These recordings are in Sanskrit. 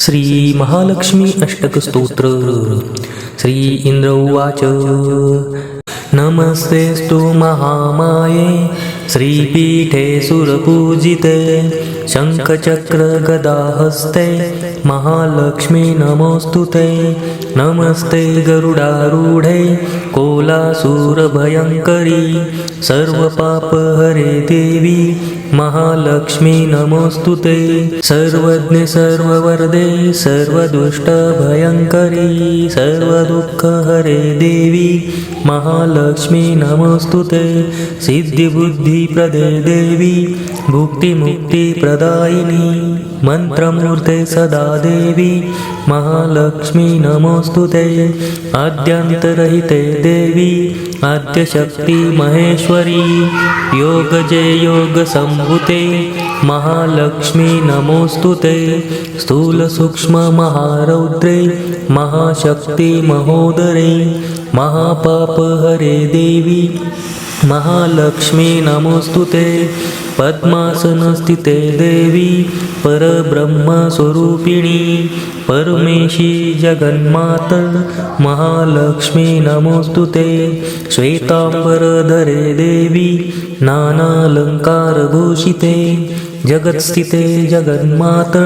श्री महालक्ष्मी अष्टक स्तोत्र श्री इंद्र उवाच। नमस्तेस्तु महामाये। श्रीपीठे सुरपूजिते। शङ्खचक्रगदाहस्ते महालक्ष्मी नमोऽस्तु ते। नमस्ते गरुडारूढे कोलासुरभयङ्करी सर्वपापहरे देवी महालक्ष्मी नमोऽस्तु ते। सर्वज्ञ सर्ववरदे सर्वदुष्टभयङ्करी सर्वदुःखहरे देवी महालक्ष्मी नमोऽस्तु ते। सिद्धिबुद्धिप्रदे देवी भुक्तिमुक्तिप्रदायिनी मन्त्रमूर्ते सदा देवी महालक्ष्मी नमोऽस्तु ते। आद्यन्तरहिते देवी आद्यशक्तिमहेश्वरी योगजे योगसम्भुते महालक्ष्मी नमोऽस्तु ते। स्थूलसूक्ष्ममहारौद्रे महाशक्तिमहोदरे महापापहरे देवी महालक्ष्मी नमोस्तुते पद्मासनस्थिते देवी परब्रह्मस्वरूपिणी परमेशी जगन्मात महालक्ष्मी नमोस्तुते श्वेताम्बरधरे देवी नानालङ्कारभूषिते जगत्स्थिते जगन्मात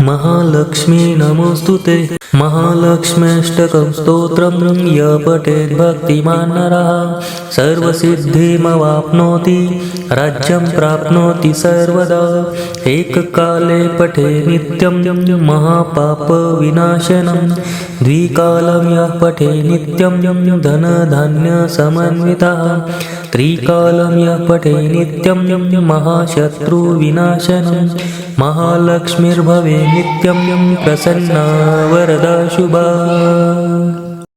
महालक्ष्मी नमोऽस्तु ते। महालक्ष्म्यष्टकं स्तोत्रं य पठेत् भक्तिमान् नरः सर्वसिद्धिमवाप्नोति राज्यं प्राप्नोति सर्वदा। एककाले पठे नित्यं महापापविनाशनं। द्विकालं यः पठे नित्यं धनधान्यसमन्वितः। त्रिकालं यः पठे नित्यं महाशत्रुविनाशनं महालक्ष्मीर्भवे नित्यं प्रसन्ना वरदा शुभा